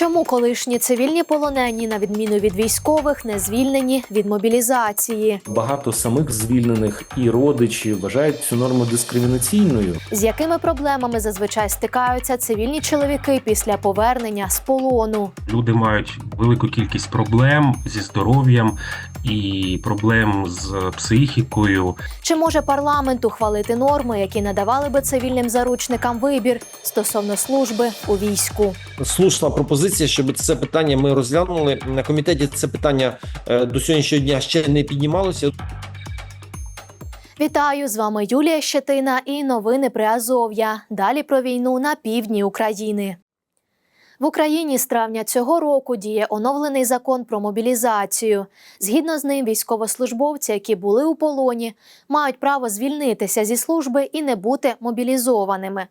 Чому колишні цивільні полонені, на відміну від військових, не звільнені від мобілізації? Багато самих звільнених і родичі вважають цю норму дискримінаційною. З якими проблемами зазвичай стикаються цивільні чоловіки після повернення з полону? Люди мають велику кількість проблем зі здоров'ям і проблем з психікою. Чи може парламент ухвалити норми, які надавали би цивільним заручникам вибір стосовно служби у війську? слушна пропозиція, щоб це питання ми розглянули на комітеті. Це питання е, до сьогоднішнього дня ще не піднімалося. Вітаю з вами Юлія Щетина і новини при Азов'я. Далі про війну на півдні України. В Україні з травня цього року діє оновлений закон про мобілізацію. Згідно з ним, військовослужбовці, які були у полоні, мають право звільнитися зі служби і не бути мобілізованими.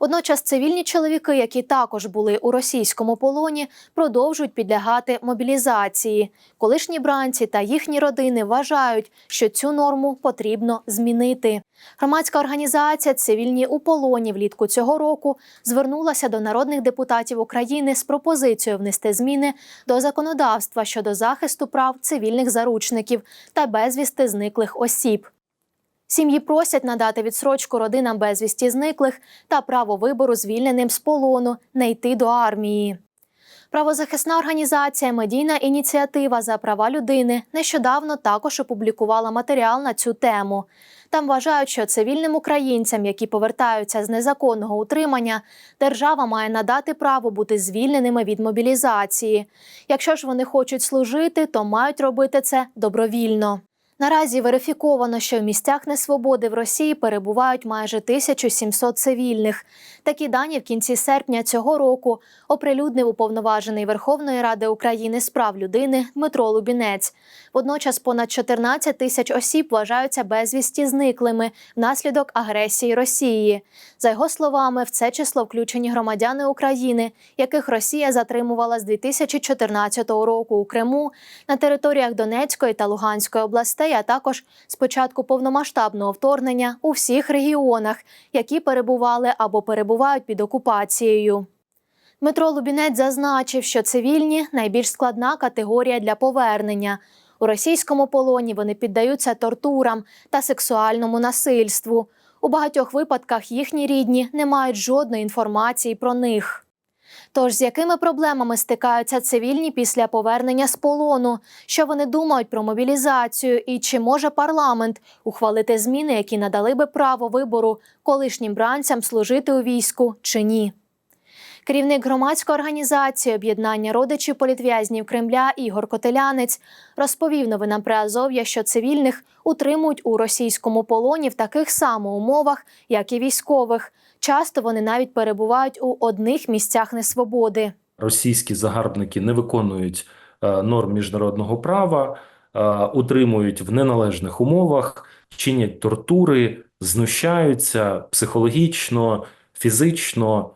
Водночас цивільні чоловіки, які також були у російському полоні, продовжують підлягати мобілізації. Колишні бранці та їхні родини вважають, що цю норму потрібно змінити. Громадська організація Цивільні у полоні влітку цього року звернулася до народних депутатів України з пропозицією внести зміни до законодавства щодо захисту прав цивільних заручників та безвісти зниклих осіб. Сім'ї просять надати відсрочку родинам безвісті зниклих та право вибору звільненим з полону не йти до армії. Правозахисна організація Медійна ініціатива за права людини нещодавно також опублікувала матеріал на цю тему. Там вважають, що цивільним українцям, які повертаються з незаконного утримання, держава має надати право бути звільненими від мобілізації. Якщо ж вони хочуть служити, то мають робити це добровільно. Наразі верифіковано, що в місцях несвободи в Росії перебувають майже 1700 цивільних. Такі дані в кінці серпня цього року оприлюднив уповноважений Верховної Ради України з прав людини Дмитро Лубінець. Водночас понад 14 тисяч осіб вважаються безвісті зниклими внаслідок агресії Росії. За його словами, в це число включені громадяни України, яких Росія затримувала з 2014 року у Криму на територіях Донецької та Луганської областей, а також з початку повномасштабного вторгнення у всіх регіонах, які перебували або перебувають під окупацією. Дмитро Лубінець зазначив, що цивільні найбільш складна категорія для повернення. У російському полоні вони піддаються тортурам та сексуальному насильству. У багатьох випадках їхні рідні не мають жодної інформації про них. Тож з якими проблемами стикаються цивільні після повернення з полону? Що вони думають про мобілізацію? І чи може парламент ухвалити зміни, які надали би право вибору колишнім бранцям служити у війську чи ні? Керівник громадської організації об'єднання родичів політв'язнів Кремля Ігор Котелянець розповів новинам при Азов'я, що цивільних утримують у російському полоні в таких само умовах, як і військових. Часто вони навіть перебувають у одних місцях несвободи. Російські загарбники не виконують е, норм міжнародного права, е, утримують в неналежних умовах, чинять тортури, знущаються психологічно, фізично.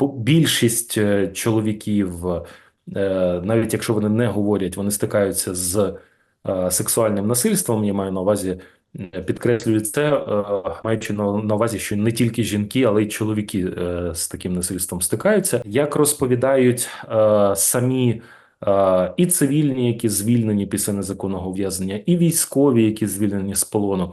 Більшість е, чоловіків, е, навіть якщо вони не говорять, вони стикаються з е, сексуальним насильством. Я маю на увазі, підкреслюю це, маючи на увазі, що не тільки жінки, але й чоловіки з таким насильством стикаються. Як розповідають самі і цивільні, які звільнені після незаконного ув'язнення, і військові, які звільнені з полону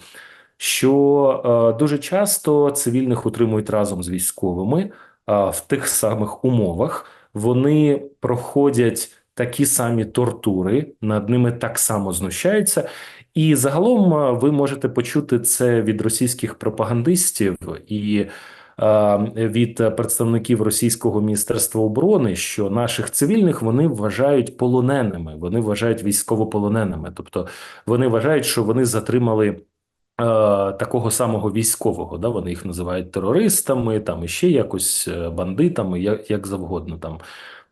що е, дуже часто цивільних утримують разом з військовими е, в тих самих умовах. Вони проходять такі самі тортури, над ними так само знущаються. І загалом е, ви можете почути це від російських пропагандистів і е, від представників російського міністерства оборони, що наших цивільних вони вважають полоненими, вони вважають військовополоненими. Тобто вони вважають, що вони затримали такого самого військового. Да? Вони їх називають терористами, там і ще якось е, бандитами, як, як завгодно там.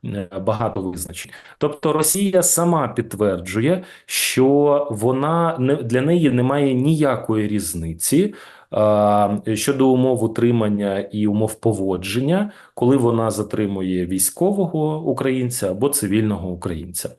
е, Багато визначень. Тобто Росія сама підтверджує, що вона не для неї немає ніякої різниці е, щодо умов утримання і умов поводження, коли вона затримує військового українця або цивільного українця.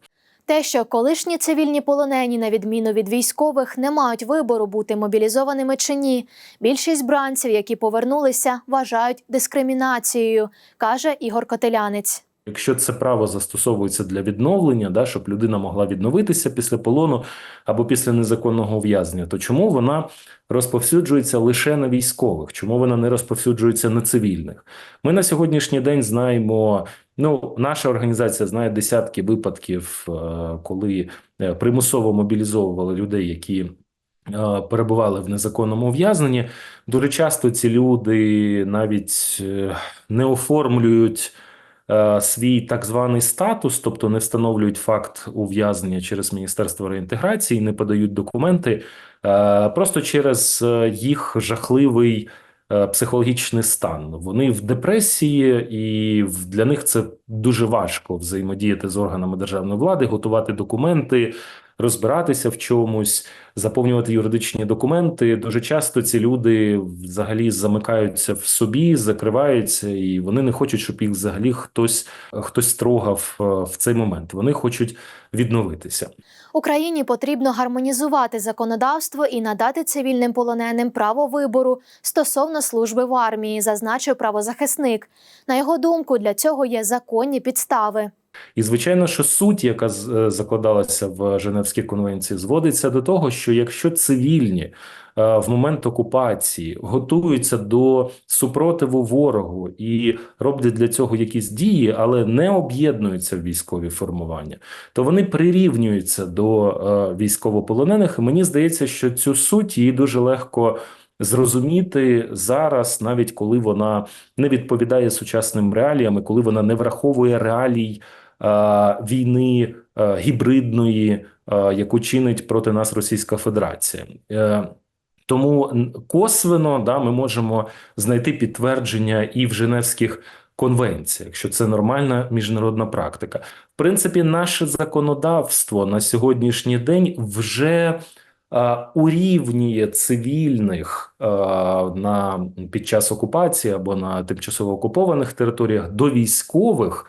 Те, що колишні цивільні полонені, на відміну від військових, не мають вибору бути мобілізованими чи ні. Більшість бранців, які повернулися, вважають дискримінацією, каже Ігор Котелянець. Якщо це право застосовується для відновлення, да, щоб людина могла відновитися після полону або після незаконного ув'язнення, то чому вона розповсюджується лише на військових? Чому вона не розповсюджується на цивільних? Ми на сьогоднішній день знаємо. Ну, наша організація знає десятки випадків, е, коли е, примусово мобілізовували людей, які е, перебували в незаконному ув'язненні. Дуже часто ці люди навіть не оформлюють свій так званий статус, тобто не встановлюють факт ув'язнення через Міністерство реінтеграції, не подають документи, е, просто через е, їх жахливий е, психологічний стан. Вони в депресії, і для них це дуже важко взаємодіяти з органами державної влади, готувати документи, розбиратися в чомусь, заповнювати юридичні документи. Дуже часто ці люди взагалі замикаються в собі, закриваються, і вони не хочуть, щоб їх взагалі хтось хтось трогав е, в цей момент. Вони хочуть відновитися. Україні потрібно гармонізувати законодавство і надати цивільним полоненим право вибору стосовно служби в армії, зазначив правозахисник. На його думку, для цього є законні підстави. І звичайно, що суть, яка е, закладалася в Женевській конвенції, зводиться до того, що якщо цивільні е, в момент окупації готуються до супротиву ворогу і роблять для цього якісь дії, але не об'єднуються в військові формування, то вони прирівнюються до е, військовополонених. І мені здається, що цю суть її дуже легко. Зрозуміти зараз, навіть коли вона не відповідає сучасним реаліям, і коли вона не враховує реалій е, війни е, гібридної, е, яку чинить проти нас Російська Федерація. Е, тому косвено да, ми можемо знайти підтвердження і в Женевських конвенціях, що це нормальна міжнародна практика. В принципі, наше законодавство на сьогоднішній день вже урівнює цивільних е, на під час окупації або на тимчасово окупованих територіях до військових.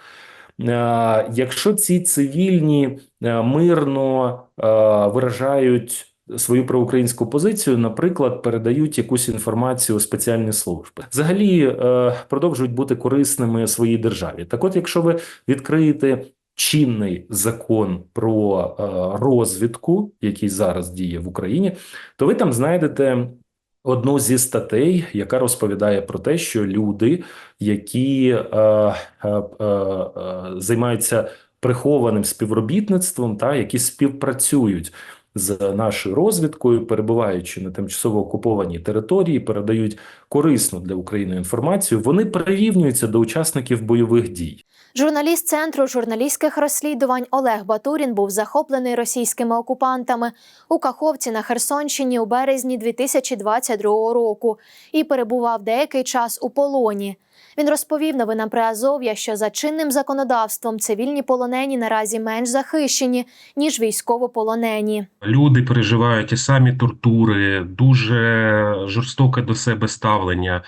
Е, Якщо ці цивільні е, мирно е, виражають свою проукраїнську позицію, наприклад, передають якусь інформацію у спеціальні служби, взагалі е, продовжують бути корисними своїй державі. Так, от, якщо ви відкриєте чинний закон про е, розвідку, який зараз діє в Україні, то ви там знайдете. Одну зі статей, яка розповідає про те, що люди, які е, е, займаються прихованим співробітництвом, та які співпрацюють з нашою розвідкою, перебуваючи на тимчасово окупованій території, передають корисну для України інформацію, вони прирівнюються до учасників бойових дій. Журналіст центру журналістських розслідувань Олег Батурін був захоплений російськими окупантами у Каховці на Херсонщині у березні 2022 року і перебував деякий час у полоні. Він розповів новинам Приазов'я, що за чинним законодавством цивільні полонені наразі менш захищені ніж військовополонені. Люди переживають ті самі тортури, дуже жорстоке до себе ставлення.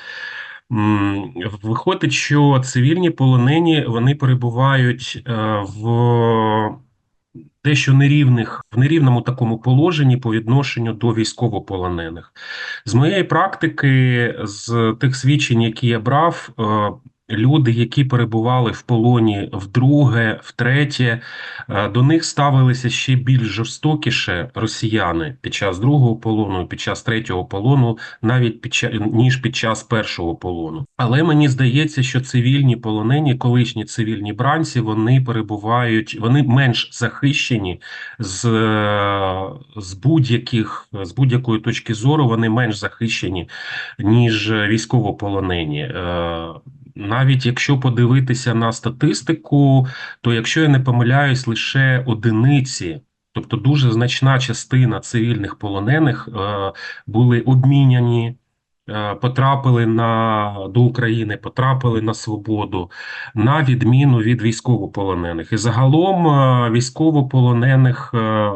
Виходить, що цивільні полонені вони перебувають е, в дещо нерівних, в нерівному такому положенні по відношенню до військовополонених. З моєї практики, з тих свідчень, які я брав, е, люди, які перебували в полоні вдруге, втретє, е, до них ставилися ще більш жорстокіше росіяни під час другого полону, під час третього полону, навіть під час, ніж під час першого полону. Але мені здається, що цивільні полонені, колишні цивільні бранці, вони перебувають, вони менш захищені з, е, з будь-яких з будь-якої точки зору, вони менш захищені ніж військовополонені. Навіть якщо подивитися на статистику, то якщо я не помиляюсь, лише одиниці, тобто дуже значна частина цивільних полонених е, були обміняні, е, потрапили на до України, потрапили на свободу, на відміну від військовополонених. І загалом е, військовополонених е,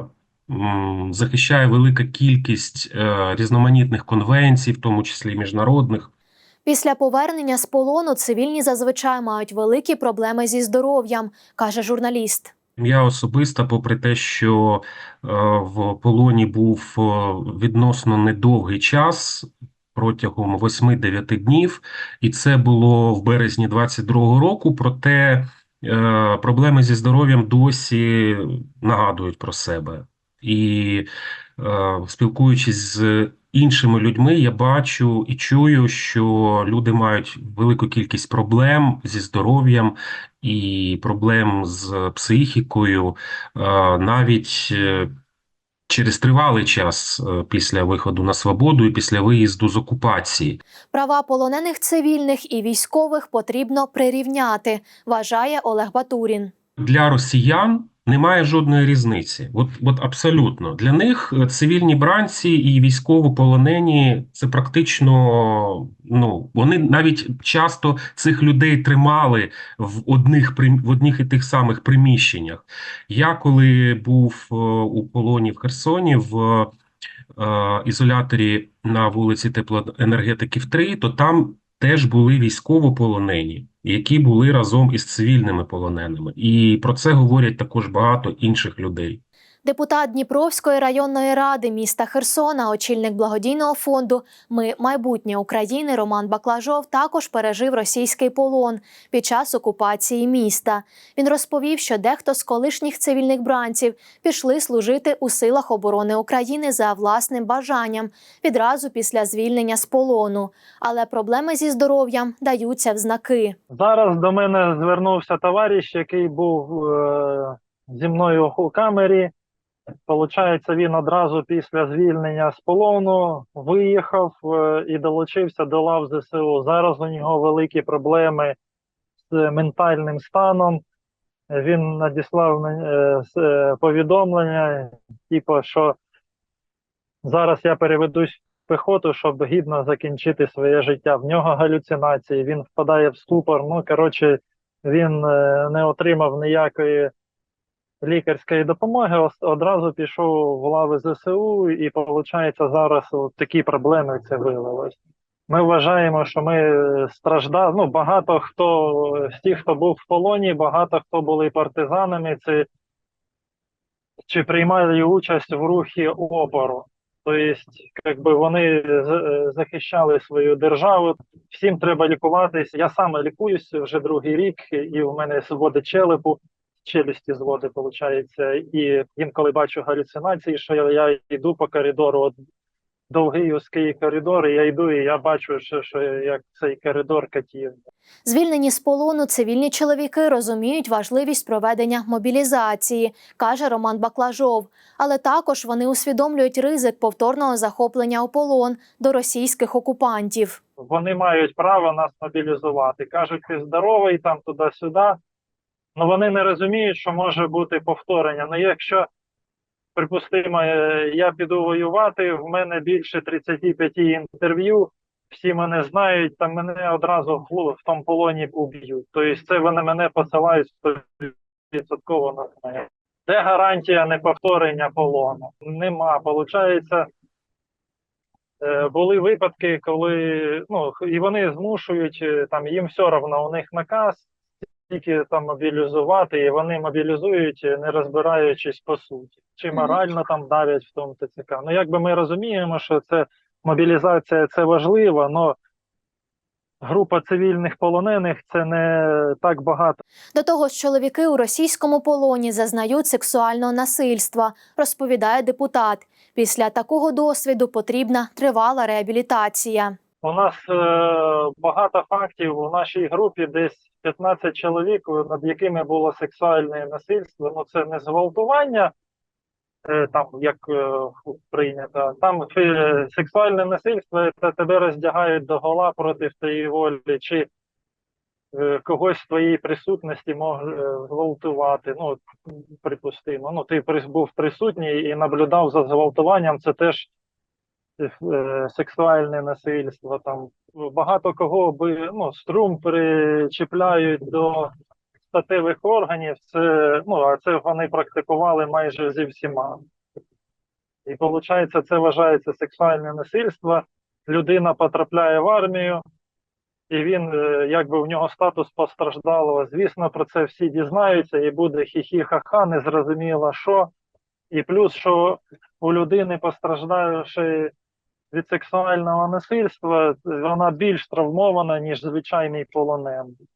захищає велика кількість е, різноманітних конвенцій, в тому числі міжнародних. Після повернення з полону цивільні зазвичай мають великі проблеми зі здоров'ям, каже журналіст. Я особисто, попри те, що е, в полоні був е, відносно недовгий час протягом 8-9 днів, і це було в березні 22-го року. Проте е, проблеми зі здоров'ям досі нагадують про себе. І спілкуючись з іншими людьми, я бачу і чую, що люди мають велику кількість проблем зі здоров'ям і проблем з психікою, е, навіть е, через тривалий час е, після виходу на свободу і після виїзду з окупації. Права полонених цивільних і військових потрібно прирівняти, вважає Олег Батурін. Для росіян немає жодної різниці. От, от абсолютно. Для них е, цивільні бранці і військовополонені це практично, ну, вони навіть часто цих людей тримали в одних, в одних і тих самих приміщеннях. Я коли був е, у полоні в Херсоні в е, ізоляторі на вулиці Теплоенергетиків 3, то там теж були військовополонені, які були разом із цивільними полоненими. І про це говорять також багато інших людей. Депутат Дніпровської районної ради міста Херсона, очільник благодійного фонду Ми майбутнє України Роман Баклажов також пережив російський полон під час окупації міста. Він розповів, що дехто з колишніх цивільних бранців пішли служити у силах оборони України за власним бажанням відразу після звільнення з полону. Але проблеми зі здоров'ям даються в знаки. Зараз до мене звернувся товариш, який був е, зі мною у камері. Получається, він одразу після звільнення з полону виїхав е, і долучився до лав ЗСУ. Зараз у нього великі проблеми з ментальним станом. Він надіслав е, е, повідомлення, типу, що зараз я переведусь в пехоту, щоб гідно закінчити своє життя. В нього галюцинації, він впадає в ступор. Ну, коротше, він не отримав ніякої лікарської допомоги, одразу пішов в лави ЗСУ, і виходить, зараз от такі проблеми це вилилось. Ми вважаємо, що ми е, страждали. Ну, багато хто з тих, хто був в полоні, багато хто були партизанами, це чи приймали участь в рухі опору. Тобто, якби вони е, захищали свою державу. Всім треба лікуватись. Я саме лікуюсь вже другий рік, і в мене зводи челепу, челюсті зводи, виходить. І інколи бачу галюцинації, що я, я йду по коридору. От довгий узкий коридор, і я йду, і я бачу, що, що як цей коридор катів. Звільнені з полону цивільні чоловіки розуміють важливість проведення мобілізації, каже Роман Баклажов. Але також вони усвідомлюють ризик повторного захоплення у полон до російських окупантів. вони мають право нас мобілізувати. Кажуть, ти здоровий там туди-сюди. Ну вони не розуміють, що може бути повторення. Ну, якщо, припустимо, е, я піду воювати, в мене більше 35 інтерв'ю, всі мене знають, та мене одразу в в тому полоні уб'ють. Тобто це вони мене посилають 100% на смерть. Де гарантія неповторення полону? Нема. Получається, Е, були випадки, коли ну і вони змушують е, там їм все одно, у них наказ тільки там мобілізувати, і вони мобілізують, е, не розбираючись по суті, чи морально там давлять в тому ТЦК. Ну якби ми розуміємо, що це мобілізація це важливо, але група цивільних полонених це не так багато. До того ж, чоловіки у російському полоні зазнають сексуального насильства, розповідає депутат. Після такого досвіду потрібна тривала реабілітація. У нас е, багато фактів у нашій групі, десь 15 чоловік, над якими було сексуальне насильство. Ну це не зґвалтування, е, там як е, прийнято. Там е, сексуальне насильство це тебе роздягають до гола проти твоєї волі, чи когось в твоїй присутності е, зґвалтувати. Ну, припустимо. Ну, ти був присутній і наблюдав за зґвалтуванням, це теж сексуальне насильство. Там багато кого би ну, струм причіпляють до статевих органів. Це ну а це вони практикували майже зі всіма. І виходить, це вважається сексуальне насильство. Людина потрапляє в армію, і він, е, якби в нього статус постраждалого. Звісно, про це всі дізнаються, і буде хі-хі-ха-ха, незрозуміло що. І плюс, що у людини, постраждавши від сексуального насильства, вона більш травмована, ніж звичайний полонений.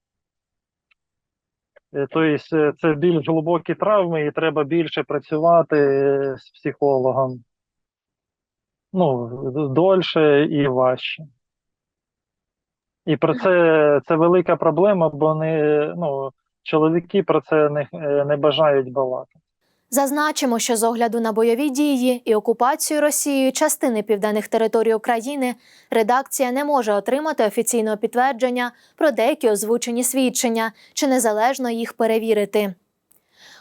Е, Тобто е, це більш глибокі травми, і треба більше працювати е, з психологом. Ну, дольше і важче. І про це, це велика проблема, бо не, ну, чоловіки про це не, не бажають балакати. Зазначимо, що з огляду на бойові дії і окупацію Росією частини південних територій України редакція не може отримати офіційного підтвердження про деякі озвучені свідчення чи незалежно їх перевірити.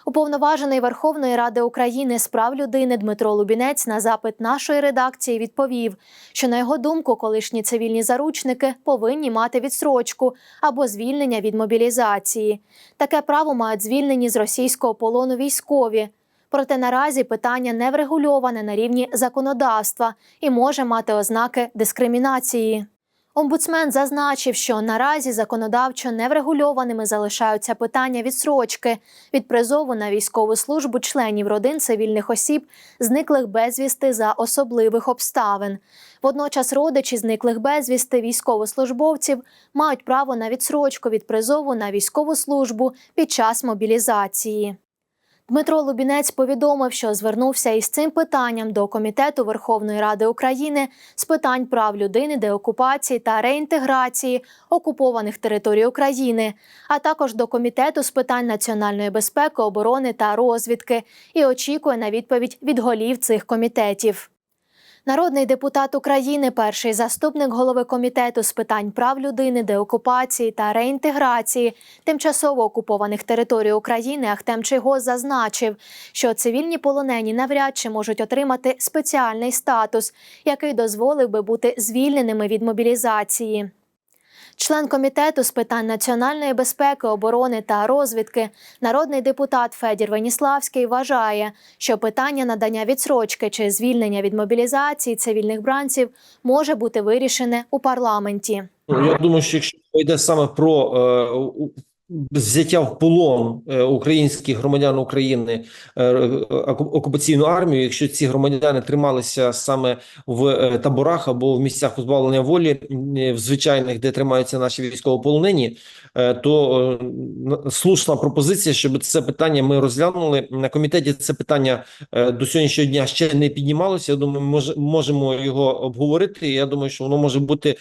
Уповноважений Верховної Ради України з прав людини Дмитро Лубінець на запит нашої редакції відповів, що на його думку колишні цивільні заручники повинні мати відстрочку або звільнення від мобілізації. Таке право мають звільнені з російського полону військові. Проте наразі питання не врегульоване на рівні законодавства і може мати ознаки дискримінації. Омбудсмен зазначив, що наразі законодавчо неврегульованими залишаються питання відсрочки від призову на військову службу членів родин цивільних осіб, зниклих безвісти за особливих обставин. Водночас родичі зниклих безвісти військовослужбовців мають право на відсрочку від призову на військову службу під час мобілізації. Дмитро Лубінець повідомив, що звернувся із цим питанням до Комітету Верховної Ради України з питань прав людини, деокупації та реінтеграції окупованих територій України, а також до Комітету з питань національної безпеки, оборони та розвідки і очікує на відповідь від голів цих комітетів. Народний депутат України, перший заступник голови комітету з питань прав людини, деокупації та реінтеграції тимчасово окупованих територій України Ахтем Чийгоз зазначив, що цивільні полонені навряд чи можуть отримати спеціальний статус, який дозволив би бути звільненими від мобілізації. Член комітету з питань національної безпеки, оборони та розвідки, народний депутат Федір Веніславський вважає, що питання надання відсрочки чи звільнення від мобілізації цивільних бранців може бути вирішене у парламенті. Я думаю, що якщо йде саме про е, взяття в полон е, українських громадян України е, окупаційну армію, якщо ці громадяни трималися саме в е, таборах або в місцях позбавлення волі, е, в звичайних, де тримаються наші військовополонені, е, то е, слушна пропозиція, щоб це питання ми розглянули на комітеті. Це питання е, до сьогоднішнього дня ще не піднімалося. Я думаю, ми можемо його обговорити. Я думаю, що воно може бути е,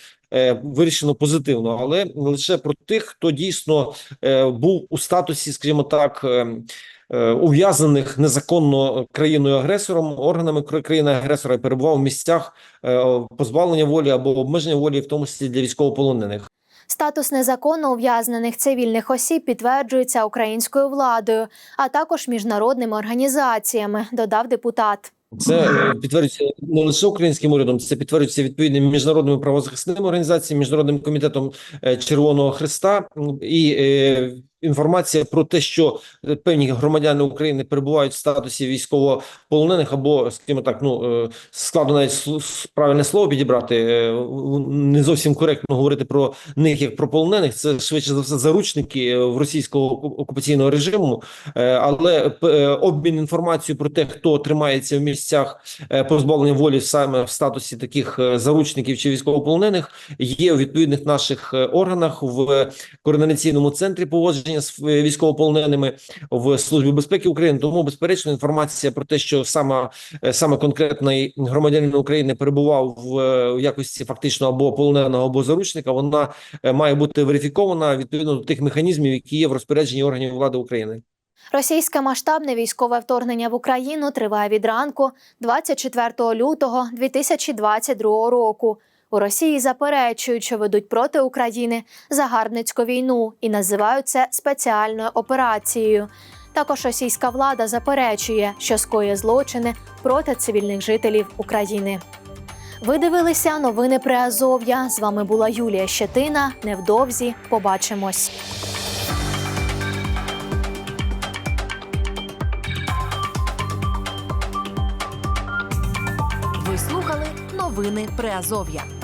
вирішено позитивно, але лише про тих, хто дійсно е, був у статусі, скажімо так. е, е, Ув'язаних незаконно країною-агресором, органами кра- країни-агресора перебував в місцях е, позбавлення волі або обмеження волі, в тому числі для військовополонених. Статус незаконно ув'язнених цивільних осіб підтверджується українською владою, а також міжнародними організаціями, додав депутат. Це е, підтверджується не лише українським урядом, це підтверджується відповідними міжнародними правозахисними організаціями, міжнародним комітетом е, Червоного Христа і е, інформація про те, що е, певні громадяни України перебувають в статусі військовополонених, або скажімо так, ну е, складно навіть правильне слово підібрати. е, Не зовсім коректно говорити про них як про полонених. Це швидше за все заручники в російського окупаційного режиму. Але обмін інформацією про те, хто тримається в місцях позбавлення волі саме в статусі таких заручників чи військовополонених, є у відповідних наших органах в координаційному центрі поводження з е, військовополоненими в службі безпеки України. Тому безперечно інформація про те, що саме саме конкретний громадянин України перебував в, е, в якості фактично або полоненого, або заручника, вона е, має бути верифікована відповідно до тих механізмів, які є в розпорядженні органів влади України. Російське масштабне військове вторгнення в Україну триває від ранку 24 лютого 2022 року. У Росії заперечують, що ведуть проти України загарбницьку війну і називають це спеціальною операцією. Також російська влада заперечує, що скоює злочини проти цивільних жителів України. Ви дивилися новини при Азов'я. З вами була Юлія Щетина. Невдовзі побачимось. Ви слухали новини Приазов'я.